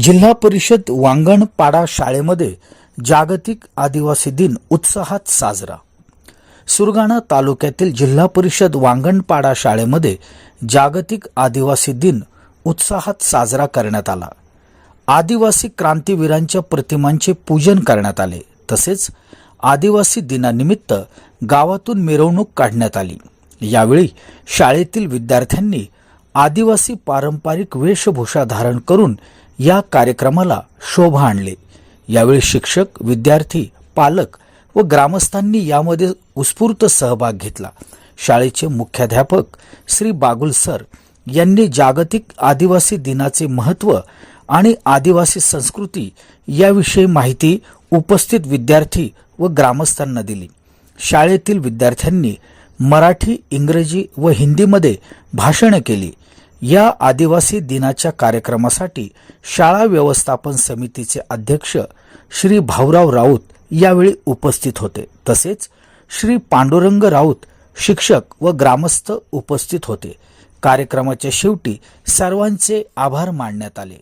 जिल्हा परिषद वांगणपाडा शाळेमध्ये जागतिक आदिवासी दिन उत्साहात साजरा. सुरगाणा तालुक्यातील जिल्हा परिषद वांगणपाडा शाळेमध्ये जागतिक आदिवासी दिन उत्साहात साजरा करण्यात आला. आदिवासी क्रांतीवीरांच्या प्रतिमांचे पूजन करण्यात आले. तसेच आदिवासी दिनानिमित्त गावातून मिरवणूक काढण्यात आली. यावेळी शाळेतील विद्यार्थ्यांनी आदिवासी पारंपरिक वेशभूषा धारण करून या कार्यक्रमाला शोभा आणले. यावेळी शिक्षक विद्यार्थी पालक व ग्रामस्थांनी यामध्ये उत्स्फूर्त सहभाग घेतला. शाळेचे मुख्याध्यापक श्री बागुल सर यांनी जागतिक आदिवासी दिनाचे महत्त्व आणि आदिवासी संस्कृती याविषयी माहिती उपस्थित विद्यार्थी व ग्रामस्थांना दिली. शाळेतील विद्यार्थ्यांनी मराठी इंग्रजी व हिंदीमध्ये भाषणं केली. या आदिवासी दिनाच्या कार्यक्रमासाठी शाळा व्यवस्थापन समितीचे अध्यक्ष श्री भाऊराव राऊत यावेळी उपस्थित होते. तसेच श्री पांडुरंग राऊत शिक्षक व ग्रामस्थ उपस्थित होते. कार्यक्रमाच्या शेवटी सर्वांचे आभार मानण्यात आले.